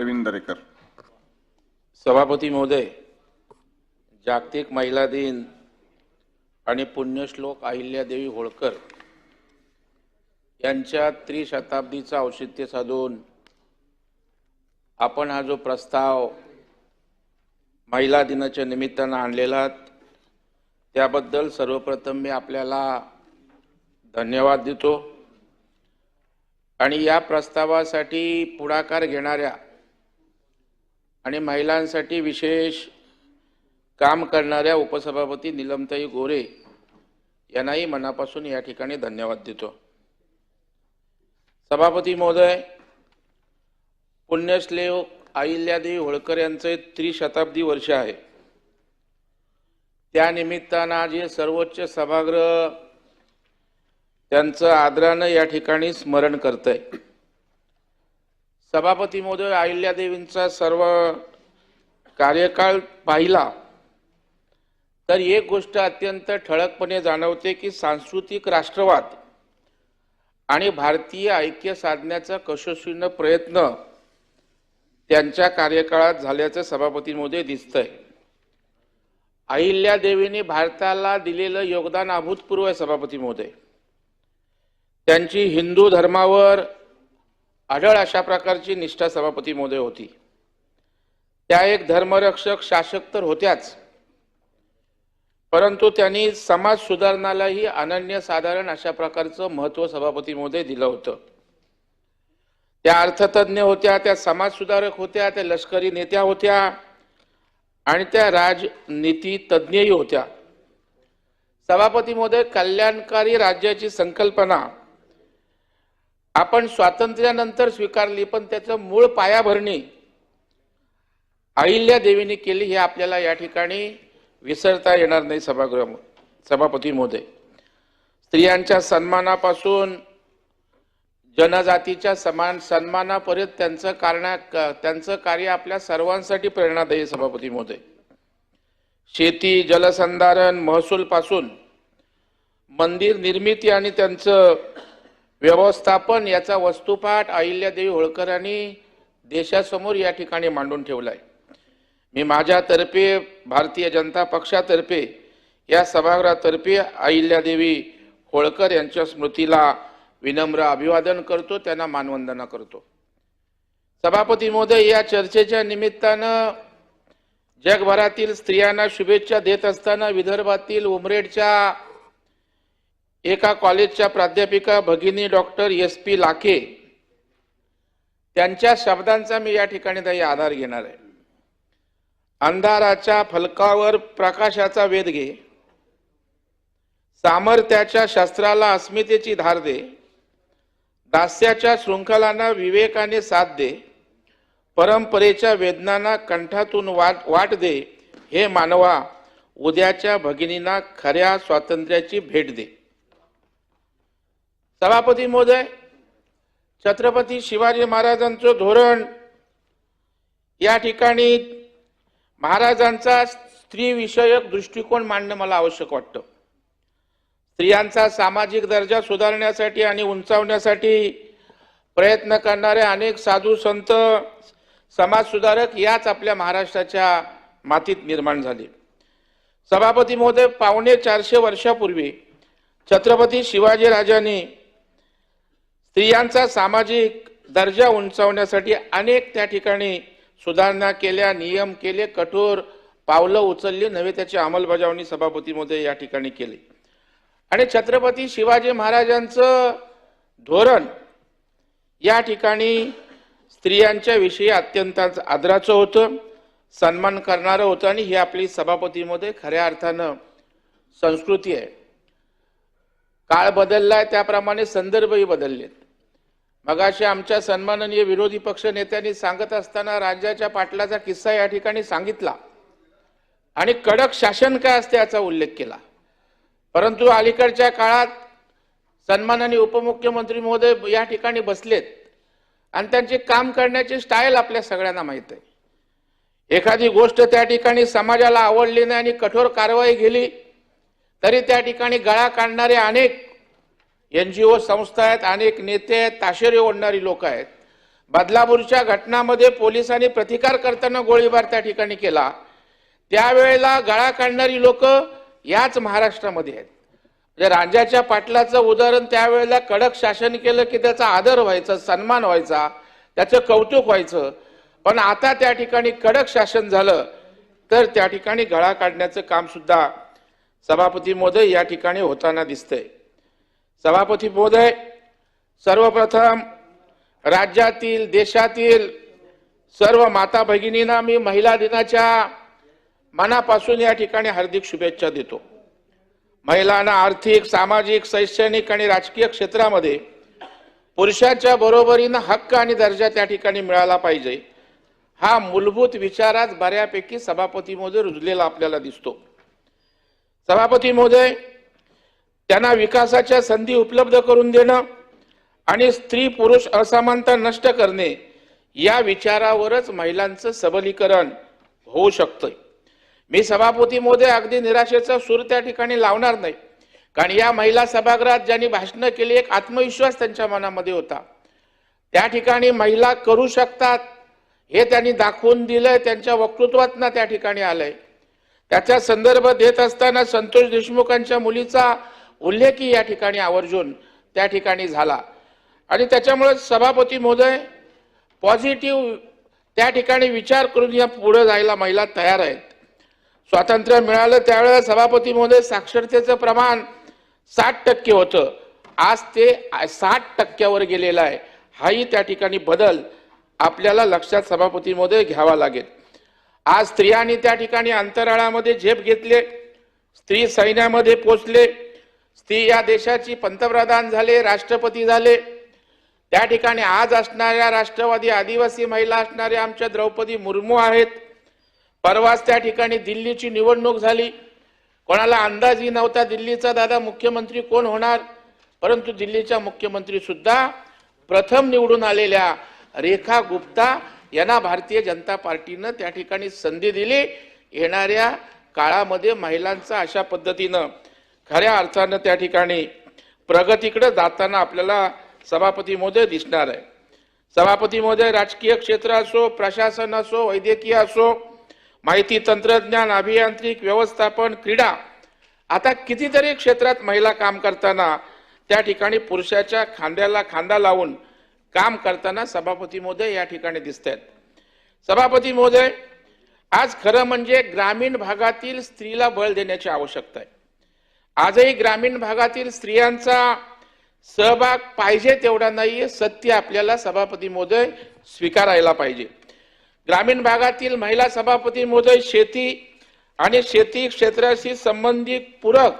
प्रवीण दरेकर. सभापती महोदय जागतिक महिला दिन आणि पुण्यश्लोक अहिल्यादेवी होळकर यांच्या त्रिशताब्दीचं औचित्य साधून आपण हा जो प्रस्ताव महिला दिनाच्या निमित्तानं आणलेला त्याबद्दल सर्वप्रथम मी आपल्याला धन्यवाद देतो. आणि या प्रस्तावासाठी पुढाकार घेणाऱ्या आणि महिलांसाठी विशेष काम करणाऱ्या उपसभापती निलमताई गोरे यांनाही मनापासून या ठिकाणी धन्यवाद देतो. सभापती महोदय पुण्यश्लेव अहिल्यादेवी होळकर यांचं त्रिशताब्दी वर्ष आहे. त्यानिमित्तानं आज हे सर्वोच्च सभागृह त्यांचं आदरानं या ठिकाणी स्मरण करतंय. सभापती महोदय अहिल्यादेवींचा सर्व कार्यकाळ पाहिला तर एक गोष्ट अत्यंत ठळकपणे जाणवते की सांस्कृतिक राष्ट्रवाद आणि भारतीय ऐक्य साधण्याचा कशस्वीनं प्रयत्न त्यांच्या कार्यकाळात झाल्याचं सभापती महोदय दिसतंय. अहिल्यादेवींनी भारताला दिलेलं योगदान अभूतपूर्व आहे सभापती महोदय. त्यांची हिंदू धर्मावर आढळ अशा प्रकारची निष्ठा सभापती महोदय होती. त्या एक धर्मरक्षक शासक तर होत्याच. परंतु त्यांनी समाज सुधारणालाही अनन्यसाधारण अशा प्रकारचं महत्त्व सभापती महोदय दिलं होतं. त्या अर्थतज्ञ होत्या त्या समाजसुधारक होत्या त्या लष्करी नेत्या होत्या आणि त्या राजनीती तज्ज्ञही होत्या. सभापती महोदय कल्याणकारी राज्याची संकल्पना आपण स्वातंत्र्यानंतर स्वीकारली पण त्याचं मूळ पायाभरणी अहिल्या देवीने केली हे आपल्याला या ठिकाणी विसरता येणार नाही सभागृह सभापती महोदय. स्त्रियांच्या सन्मानापासून जनजातीच्या समान सन्मानापर्यंत त्यांचं कारण त्यांचं कार्य आपल्या सर्वांसाठी प्रेरणादायी सभापती महोदय. शेती जलसंधारण महसूलपासून मंदिर निर्मिती आणि त्यांचं व्यवस्थापन याचा वस्तुपाठ अहिल्यादेवी होळकरांनी देशासमोर या ठिकाणी मांडून ठेवला आहे मी माझ्यातर्फे भारतीय जनता पक्षातर्फे या सभागृहातर्फे अहिल्यादेवी होळकर यांच्या स्मृतीला विनम्र अभिवादन करतो त्यांना मानवंदना करतो. सभापती महोदय या चर्चेच्या निमित्तानं जगभरातील स्त्रियांना शुभेच्छा देत असताना विदर्भातील उमरेडच्या एका कॉलेजच्या प्राध्यापिका भगिनी डॉक्टर एस पी लाखे त्यांच्या शब्दांचा मी या ठिकाणी काही आधार घेणार आहे. अंधाराच्या फलकावर प्रकाशाचा वेध घे. सामर्थ्याच्या शस्त्राला अस्मितेची धार दे. दास्याच्या शृंखलांना विवेकाने साथ दे. परंपरेच्या वेदनांना कंठातून वाट वाट दे. हे मानवा उद्याच्या भगिनींना खऱ्या स्वातंत्र्याची भेट दे. सभापती महोदय छत्रपती शिवाजी महाराजांचं धोरण. या ठिकाणी महाराजांचा स्त्रीविषयक दृष्टिकोन मांडणं मला आवश्यक वाटतं. स्त्रियांचा सामाजिक दर्जा सुधारण्यासाठी आणि उंचावण्यासाठी प्रयत्न करणारे अनेक साधू संत समाजसुधारक याच आपल्या महाराष्ट्राच्या मातीत निर्माण झाले. सभापती महोदय पावणे चारशे वर्षापूर्वी छत्रपती शिवाजी राजांनी स्त्रियांचा सामाजिक दर्जा उंचावण्यासाठी अनेक त्या ठिकाणी सुधारणा केल्या नियम केले कठोर पावलं उचलली नव्हे त्याची अंमलबजावणी सभापतीमध्ये या ठिकाणी केली. आणि छत्रपती शिवाजी महाराजांचं धोरण या ठिकाणी स्त्रियांच्या विषयी अत्यंत आदराचं होतं सन्मान करणारं होतं आणि ही आपली सभापतीमध्ये खऱ्या अर्थानं संस्कृती आहे. काळ बदललाय त्याप्रमाणे संदर्भही बदललेत. मगाशी आमच्या सन्माननीय विरोधी पक्ष नेत्यांनी सांगत असताना राज्याच्या पाटलाचा किस्सा या ठिकाणी सांगितला. आणि कडक शासन काय असते याचा उल्लेख केला. परंतु अलीकडच्या काळात सन्माननीय उपमुख्यमंत्री महोदय या ठिकाणी बसलेत. आणि त्यांचे काम करण्याची स्टाईल आपल्या सगळ्यांना माहीत आहे. एखादी गोष्ट त्या ठिकाणी समाजाला आवडली नाही आणि कठोर कारवाई केली तरी त्या ठिकाणी गळा काढणारे अनेक एन जी ओ संस्था आहेत अनेक नेते आहेत ताशेरे ओढणारी लोक आहेत. बदलापूरच्या घटनामध्ये पोलिसांनी प्रतिकार करताना गोळीबार त्या ठिकाणी केला. त्यावेळेला गळा काढणारी लोक याच महाराष्ट्रामध्ये आहेत. म्हणजे राजाच्या पाटलाचं उदाहरण त्यावेळेला कडक शासन केलं की त्याचा आदर व्हायचा सन्मान व्हायचा त्याचं कौतुक व्हायचं. पण आता त्या ठिकाणी कडक शासन झालं तर त्या ठिकाणी गळा काढण्याचं काम सुद्धा सभापती महोदय या ठिकाणी होताना दिसतंय. सभापती महोदय सर्वप्रथम राज्यातील देशातील सर्व माता भगिनींना मी महिला दिनाच्या मनापासून या ठिकाणी हार्दिक शुभेच्छा देतो. महिलांना आर्थिक सामाजिक शैक्षणिक आणि राजकीय क्षेत्रामध्ये पुरुषाच्या बरोबरीनं हक्क आणि दर्जा त्या ठिकाणी मिळाला पाहिजे. हा मूलभूत विचारात बऱ्यापैकी सभापती महोदय रुजलेला आपल्याला दिसतो. सभापती महोदय त्यांना विकासाच्या संधी उपलब्ध करून देणं आणि स्त्री पुरुष असमानता नष्ट करणे या विचारावरच महिलांचं सबलीकरण होऊ शकतं मी सभापती महोदय अगदी निराशेचा सूर त्या ठिकाणी लावणार नाही. कारण या महिला सभागृहात ज्यांनी भाषणं केली एक आत्मविश्वास त्यांच्या मनामध्ये होता. त्या ठिकाणी महिला करू शकतात हे त्यांनी दाखवून दिलंय त्यांच्या वक्तृत्वात त्या ठिकाणी आलंय. त्याचा संदर्भ देत असताना संतोष देशमुखांच्या मुलीचा उल्लेखही या ठिकाणी आवर्जून त्या ठिकाणी झाला. आणि त्याच्यामुळे सभापती महोदय पॉझिटिव्ह त्या ठिकाणी विचार करून या पुढे जायला महिला तयार आहेत. स्वातंत्र्य मिळालं त्यावेळेला सभापती महोदय साक्षरतेचं प्रमाण साठ टक्के होतं. आज ते साठ टक्क्यावर गेलेलं आहे. हाही त्या ठिकाणी बदल आपल्याला लक्षात सभापती महोदय घ्यावा लागेल. आज स्त्रियांनी त्या ठिकाणी अंतराळामध्ये झेप घेतले. स्त्री सैन्यामध्ये पोचले. स्त्री या देशाची पंतप्रधान झाले राष्ट्रपती झाले. त्या ठिकाणी आज असणाऱ्या राष्ट्रवादी आदिवासी महिला असणाऱ्या आमच्या द्रौपदी मुर्मू आहेत. परवाच त्या ठिकाणी दिल्लीची निवडणूक झाली. कोणाला अंदाजही नव्हता दिल्लीचा दादा मुख्यमंत्री कोण होणार परंतु दिल्लीच्या मुख्यमंत्री सुद्धा प्रथम निवडून आलेल्या रेखा गुप्ता यांना भारतीय जनता पार्टीनं त्या ठिकाणी संधी दिली. येणाऱ्या काळामध्ये महिलांचा अशा पद्धतीनं खऱ्या अर्थानं त्या ठिकाणी प्रगतीकडे जाताना आपल्याला सभापती महोदय दिसणार आहे. सभापती महोदय राजकीय क्षेत्र असो प्रशासन असो वैद्यकीय असो माहिती तंत्रज्ञान अभियांत्रिक व्यवस्थापन क्रीडा आता कितीतरी क्षेत्रात महिला काम करताना त्या ठिकाणी पुरुषाच्या खांद्याला खांदा लावून काम करताना सभापती महोदय या ठिकाणी दिसत आहेत सभापती महोदय आज खरं म्हणजे ग्रामीण भागातील स्त्रीला बळ देण्याची आवश्यकता आहे. आजही ग्रामीण भागातील स्त्रियांचा सहभाग पाहिजे तेवढा नाहीये सत्य आपल्याला सभापती महोदय स्वीकारायला पाहिजे. ग्रामीण भागातील महिला सभापती महोदय शेती आणि शेती क्षेत्राशी संबंधित पूरक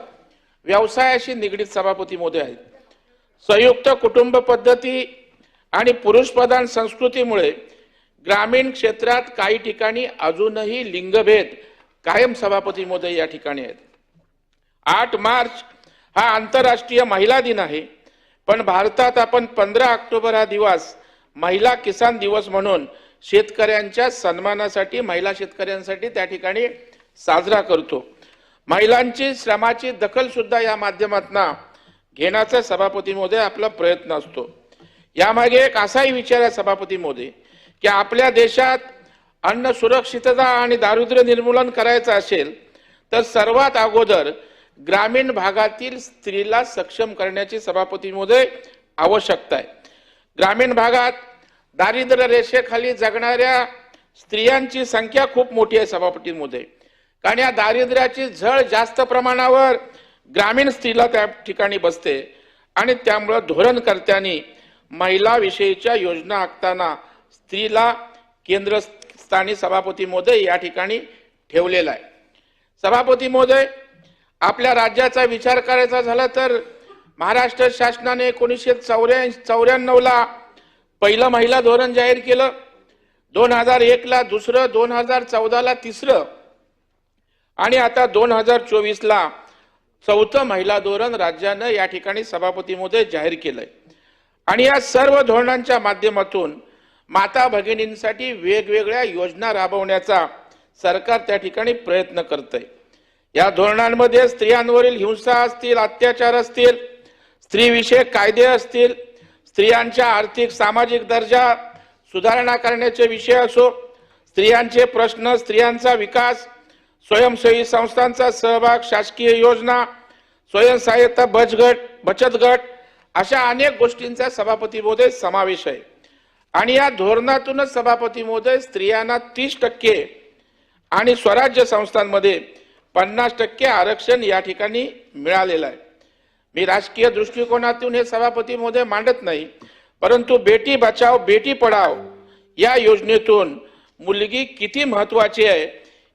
व्यवसायाशी निगडीत सभापती महोदय आहेत. संयुक्त कुटुंब पद्धती आणि पुरुषप्रधान संस्कृतीमुळे ग्रामीण क्षेत्रात काही ठिकाणी अजूनही लिंगभेद कायम सभापती महोदय या ठिकाणी आहेत. आठ मार्च हा आंतरराष्ट्रीय महिला दिन आहे. पण भारतात आपण पंधरा ऑक्टोबर हा दिवस महिला किसान दिवस म्हणून शेतकऱ्यांच्या सन्मानासाठी महिला शेतकऱ्यांसाठी त्या ठिकाणी साजरा करतो. महिलांची श्रमाची दखल सुद्धा या माध्यमातून घेण्याचा सभापती महोदय आपला प्रयत्न असतो. यामागे एक असाही विचार आहे सभापती मोदी की आपल्या देशात अन्न सुरक्षितता आणि दारिद्र्य निर्मूलन करायचं असेल तर सर्वात अगोदर ग्रामीण भागातील स्त्रीला सक्षम करण्याची सभापती मोदय आवश्यकता आहे. ग्रामीण भागात दारिद्र्य रेषेखाली जगणाऱ्या स्त्रियांची संख्या खूप मोठी आहे सभापती मोदय कारण या दारिद्र्याची झळ जास्त प्रमाणावर ग्रामीण स्त्रीला त्या ठिकाणी बसते आणि त्यामुळं धोरणकर्त्यांनी महिलाविषयीच्या योजना आखताना स्त्रीला केंद्रस्थानी सभापती महोदय या ठिकाणी ठेवलेला आहे. सभापती आपल्या राज्याचा विचार करायचा झाला तर महाराष्ट्र शासनाने एकोणीसशे चौऱ्या चौऱ्याण्णवला पहिलं महिला धोरण जाहीर केलं. दोन हजार एकला दुसरं दोन हजार चौदाला तिसरं. आणि आता दोन हजार चोवीसला चौथं महिला धोरण राज्यानं या ठिकाणी सभापती महोदय जाहीर केलंय. आणि या सर्व धोरणांच्या माध्यमातून माता भगिनींसाठी वेगवेगळ्या योजना राबवण्याचा सरकार त्या ठिकाणी प्रयत्न करतंय. या धोरणांमध्ये स्त्रियांवरील हिंसा असतील अत्याचार असतील स्त्रीविषयक कायदे असतील स्त्रियांच्या आर्थिक सामाजिक दर्जा सुधारणा करण्याचे विषय असो स्त्रियांचे प्रश्न स्त्रियांचा विकास स्वयंसेवी संस्थांचा सहभाग शासकीय योजना स्वयंसहाय्यता बचगट बचत गट अशा अनेक गोष्टींचा सभापती महोदय समावेश आहे. आणि या धोरणातूनच सभापती महोदय स्त्रियांना तीस टक्के आणि स्वराज्य संस्थांमध्ये पन्नास टक्के आरक्षण या ठिकाणी मिळालेलं आहे. मी राजकीय दृष्टिकोनातून हे सभापती महोदय मांडत नाही परंतु बेटी बचाव बेटी पढाव या योजनेतून मुलगी किती महत्वाची आहे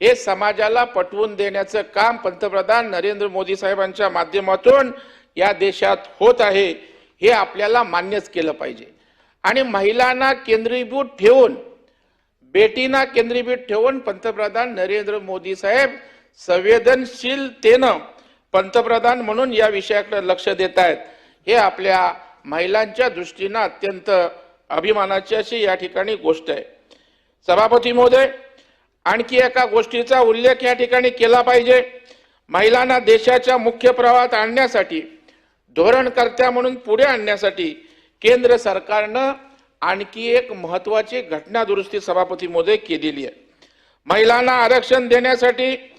हे समाजाला पटवून देण्याचं काम पंतप्रधान नरेंद्र मोदी साहेबांच्या माध्यमातून या देशात होत आहे हे आपल्याला मान्यच केलं पाहिजे. आणि महिलांना केंद्रीभूत ठेवून बेटीना केंद्रीभूत ठेवून पंतप्रधान नरेंद्र मोदी साहेब संवेदनशीलतेनं पंतप्रधान म्हणून या विषयाकडे लक्ष देत आहेत. हे आपल्या महिलांच्या दृष्टीनं अत्यंत अभिमानाची अशी या ठिकाणी गोष्ट आहे. सभापती महोदय आणखी एका गोष्टीचा उल्लेख या ठिकाणी केला पाहिजे. महिलांना देशाच्या मुख्य प्रवाहात आणण्यासाठी धोरणकर्त्या म्हणून पुढे आणण्यासाठी केंद्र सरकारनं आणखी एक महत्वाची घटना दुरुस्ती सभापती महोदय केलेली आहे. महिलांना आरक्षण देण्यासाठी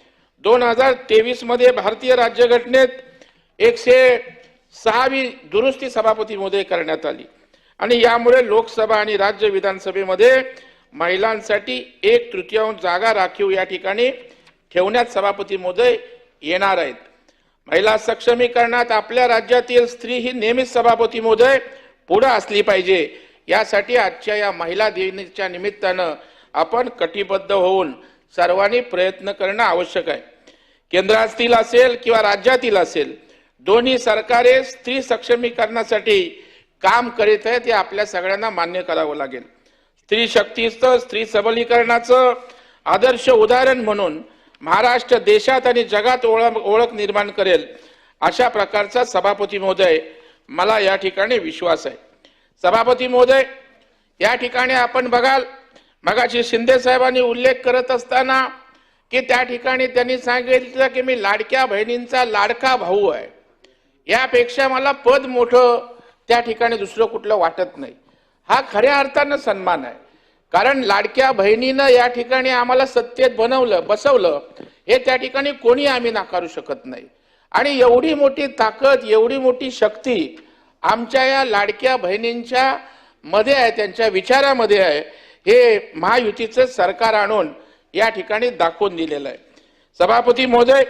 दोन हजार तेवीसमध्ये भारतीय राज्यघटनेत एकशे सहावी दुरुस्ती सभापती मोदय करण्यात आली. आणि यामुळे लोकसभा आणि राज्य विधानसभेमध्ये महिलांसाठी एक तृतीयांश जागा राखीव या ठिकाणी ठेवण्यात सभापती मोदय येणार आहेत. महिला सक्षमीकरणात आपल्या राज्यातील स्त्री ही नेहमीच सभापती मोदय पुढे असली पाहिजे. यासाठी आजच्या या महिला दिनाच्या निमित्तानं आपण कटिबद्ध होऊन सर्वांनी प्रयत्न करणं आवश्यक आहे. केंद्रातील असेल किंवा राज्यातील असेल दोन्ही सरकारे स्त्री सक्षमीकरणासाठी काम करीत आहेत हे आपल्या सगळ्यांना मान्य करावं लागेल. स्त्री शक्तीचं स्त्री सबलीकरणाचं आदर्श उदाहरण म्हणून महाराष्ट्र देशात आणि जगात ओळख ओळख निर्माण करेल अशा प्रकारचा सभापती महोदय मला या ठिकाणी विश्वास आहे. सभापती महोदय या ठिकाणी आपण बघाल मगाशी शिंदे साहेबांनी उल्लेख करत असताना की त्या ठिकाणी त्यांनी सांगितलं की मी लाडक्या बहिणींचा लाडका भाऊ आहे. यापेक्षा मला पद मोठं त्या ठिकाणी दुसरं कुठलं वाटत नाही. हा खऱ्या अर्थानं सन्मान आहे. कारण लाडक्या बहिणीनं या ठिकाणी आम्हाला सत्तेत बनवलं बसवलं हे त्या ठिकाणी कोणी आम्ही नाकारू शकत नाही. आणि एवढी मोठी ताकद एवढी मोठी शक्ती आमच्या या लाडक्या बहिणींच्या मध्ये आहे त्यांच्या विचारामध्ये आहे हे महायुतीचं सरकार आणून या ठिकाणी दाखवून दिलेलं आहे. सभापती महोदय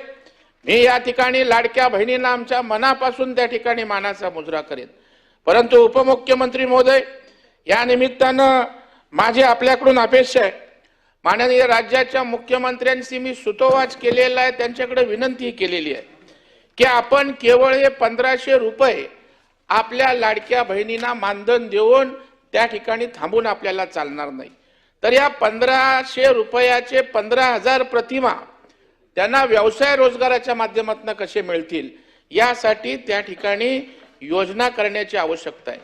मी या ठिकाणी लाडक्या बहिणींना आमच्या मनापासून त्या ठिकाणी मानाचा मुजरा करेन. परंतु उपमुख्यमंत्री महोदय या निमित्तानं माझी आपल्याकडून अपेक्षा आहे. माननीय राज्याच्या मुख्यमंत्र्यांशी मी सुतोवाच केलेला आहे त्यांच्याकडे विनंती केलेली आहे की आपण केवळ हे पंधराशे रुपये आपल्या लाडक्या बहिणींना मानधन देऊन त्या ठिकाणी थांबून आपल्याला चालणार नाही. तर या पंधराशे रुपयाचे पंधरा हजार प्रतिमा त्यांना व्यवसाय रोजगाराच्या माध्यमातून कसे मिळतील यासाठी त्या ठिकाणी योजना करण्याची आवश्यकता आहे.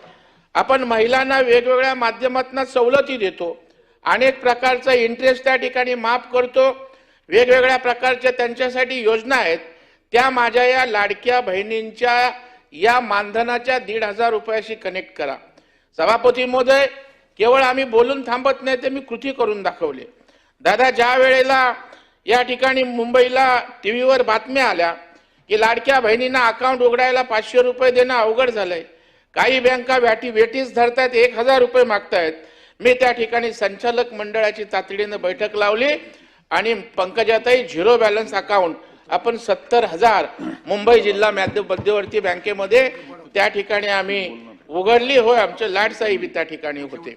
आपण महिलांना वेगवेगळ्या माध्यमातून सवलती देतो अनेक प्रकारचा इंटरेस्ट त्या ठिकाणी माफ करतो वेगवेगळ्या प्रकारच्या त्यांच्यासाठी योजना आहेत. त्या माझ्या या लाडक्या बहिणींच्या या मानधनाच्या दीड हजार रुपयाशी कनेक्ट करा. सभापती महोदय केवळ आम्ही बोलून थांबत नाही ते मी कृती करून दाखवले. दादा ज्या वेळेला या ठिकाणी मुंबईला टी व्हीवर बातम्या आल्या की लाडक्या बहिणींना अकाउंट उघडायला पाचशे रुपये देणं अवघड झालंय. काही बँका व्याटी वेटीस धरतायत एक हजार रुपये मागतायत. मी त्या ठिकाणी संचालक मंडळाची तातडीनं बैठक लावली आणि पंकजाताई झिरो बॅलन्स अकाउंट आपण सत्तर हजार मुंबई जिल्हा मध्यवर्ती बँकेमध्ये त्या ठिकाणी आम्ही उघडली होय आमचे लाडसाहेब त्या ठिकाणी होते.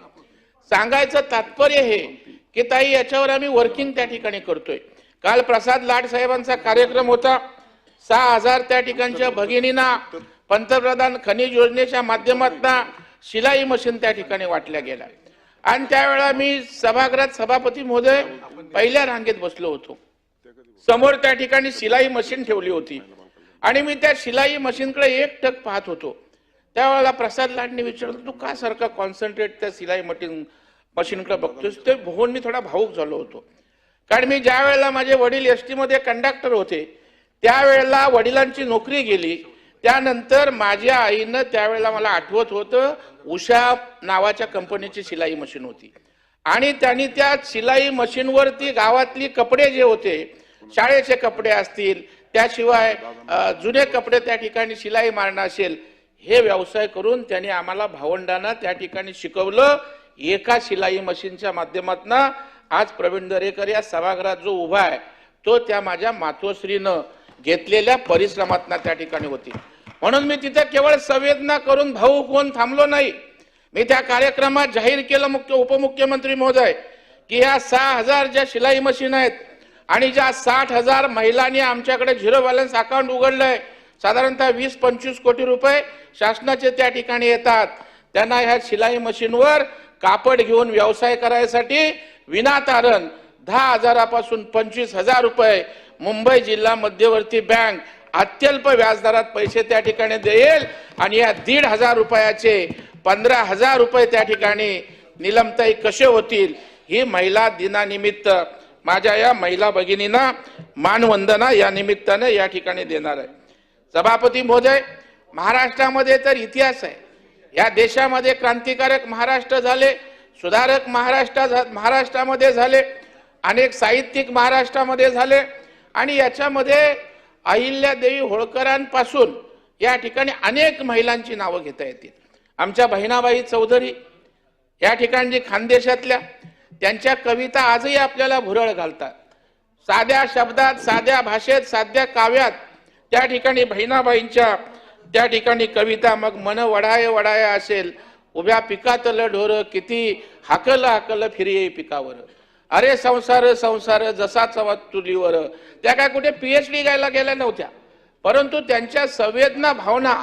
सांगायचं तात्पर्य हे की ताई याच्यावर आम्ही वर्किंग त्या ठिकाणी करतोय. काल प्रसाद लाड साहेबांचा कार्यक्रम होता. सहा हजार त्या ठिकाणच्या भगिनींना पंतप्रधान खनिज योजनेच्या माध्यमातून शिलाई मशीन त्या ठिकाणी वाटल्या गेल्या. आणि त्यावेळा मी सभागृहात सभापती महोदय पहिल्या रांगेत बसलो होतो. समोर त्या ठिकाणी शिलाई मशीन ठेवली होती. आणि मी त्या शिलाई मशीनकडे एक टक पाहत होतो. त्यावेळेला प्रसाद लाडने विचारलं तू का सारखा कॉन्सन्ट्रेट त्या शिलाई मशीन मशीनकडे बघतोस ते बघून मी थोडा भाऊक झालो होतो. कारण मी ज्या वेळेला माझे वडील एस टीमध्ये कंडक्टर होते त्यावेळेला वडिलांची नोकरी गेली. त्यानंतर माझ्या आईनं त्यावेळेला मला आठवत होतं उषा नावाच्या कंपनीची शिलाई मशीन होती. आणि त्यांनी त्या शिलाई मशीनवरती गावातली कपडे जे होते शाळेचे कपडे असतील त्याशिवाय जुने कपडे त्या ठिकाणी शिलाई मारणं असेल हे व्यवसाय करून त्यांनी आम्हाला भावंडांना त्या ठिकाणी शिकवलं. एका शिलाई मशीनच्या माध्यमातून आज प्रवीण दरेकर या सभागृहात जो उभा आहे तो त्या माझ्या मातोश्रीनं घेतलेल्या परिश्रमातना त्या ठिकाणी होती. म्हणून मी तिथे केवळ संवेदना करून भाऊ कोण थांबलो नाही. मी त्या कार्यक्रमात जाहीर केलं मुख्य उपमुख्यमंत्री महोदय की ह्या सहा हजार ज्या शिलाई मशीन आहेत आणि ज्या साठ हजार महिलांनी आमच्याकडे झिरो बॅलन्स अकाउंट उघडलंय साधारणतः वीस पंचवीस कोटी रुपये शासनाचे त्या ठिकाणी येतात. त्यांना ह्या शिलाई मशीनवर कापड घेऊन व्यवसाय करायसाठी विनातारण दहा हजारापासून पंचवीस हजार रुपये मुंबई जिल्हा मध्यवर्ती बँक अत्यल्प व्याजदरात पैसे त्या ठिकाणी देईल आणि या दीड हजार रुपयाचे पंधरा हजार रुपये त्या ठिकाणी निलमताई कसे होतील ही महिला दिनानिमित्त माझ्या या महिला भगिनींना मानवंदना या निमित्तानं या ठिकाणी देणार आहे. सभापती महोदय महाराष्ट्रामध्ये तर इतिहास आहे. या देशामध्ये क्रांतिकारक महाराष्ट्र झाले सुधारक महाराष्ट्र झा- महाराष्ट्रामध्ये झाले अनेक साहित्यिक महाराष्ट्रामध्ये झाले आणि याच्यामध्ये अहिल्यादेवी होळकरांपासून या ठिकाणी अनेक महिलांची नावं घेता येतील. आमच्या बहिणाबाई चौधरी या ठिकाणी जी खानदेशातल्या त्यांच्या कविता आजही आपल्याला भुरळ घालतात. साध्या शब्दात साध्या भाषेत साध्या काव्यात त्या ठिकाणी बहिणाबाईंच्या त्या ठिकाणी कविता मग मन वडाय वडाय असेल. उभ्या पिकातलं ढोर किती हाकल हाकल फिरिये पिकावर. अरे संसार संसार जसा चवा तुलीवर. त्या काय कुठे पीएचडी घ्यायला गेल्या नव्हत्या. परंतु त्यांच्या संवेदना भावना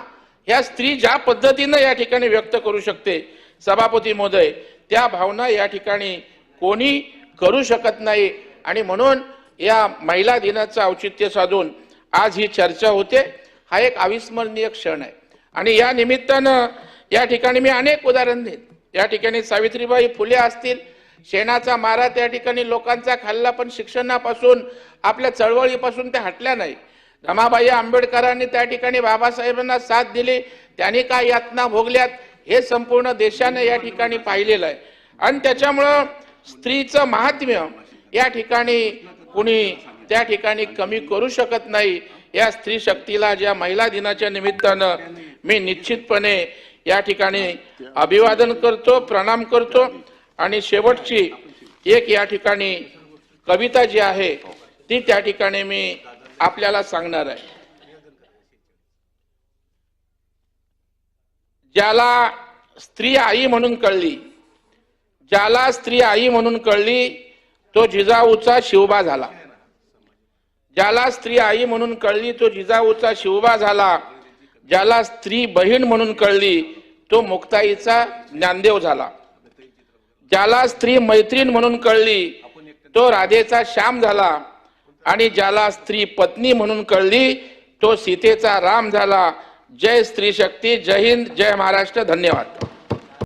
ह्या स्त्री ज्या पद्धतीनं या ठिकाणी व्यक्त करू शकते सभापती महोदय त्या भावना या ठिकाणी कोणी करू शकत नाही. आणि म्हणून या महिला दिनाचं औचित्य साधून आज ही चर्चा होते. हा एक अविस्मरणीय क्षण आहे. आणि या निमित्तानं या ठिकाणी मी अनेक उदाहरण देईन. या ठिकाणी सावित्रीबाई फुले असतील शेणाचा मारा त्या ठिकाणी लोकांचा खाल्ला पण शिक्षणापासून आपल्या चळवळीपासून त्या हटल्या नाही. रमाबाई आंबेडकरांनी त्या ठिकाणी बाबासाहेबांना साथ दिली. त्यांनी काय यातना भोगल्यात हे संपूर्ण देशानं या ठिकाणी पाहिलेलं आहे. आणि त्याच्यामुळं स्त्रीचं महात्म्य या ठिकाणी कुणी त्या ठिकाणी कमी करू शकत नाही. या स्त्री शक्तीला ज्या महिला दिनाच्या निमित्तानं मी निश्चितपणे या ठिकाणी अभिवादन करतो प्रणाम करतो. आणि शेवटची एक या ठिकाणी कविता जी आहे ती त्या ठिकाणी मी आपल्याला सांगणार आहे. ज्याला स्त्री आई म्हणून कळली ज्याला स्त्री आई म्हणून कळली तो जिजाऊचा शिवबा झाला. ज्याला स्त्री आई म्हणून कळली तो जिजाऊचा शिवबा झाला. ज्याला स्त्री बहीण म्हणून कळली तो मुक्ताईचा ज्ञानदेव झाला. ज्याला स्त्री मैत्रीण म्हणून कळली तो राधेचा श्याम झाला. आणि ज्याला स्त्री पत्नी म्हणून कळली तो सीतेचा राम झाला. जय स्त्री शक्ती जय हिंद जय महाराष्ट्र धन्यवाद.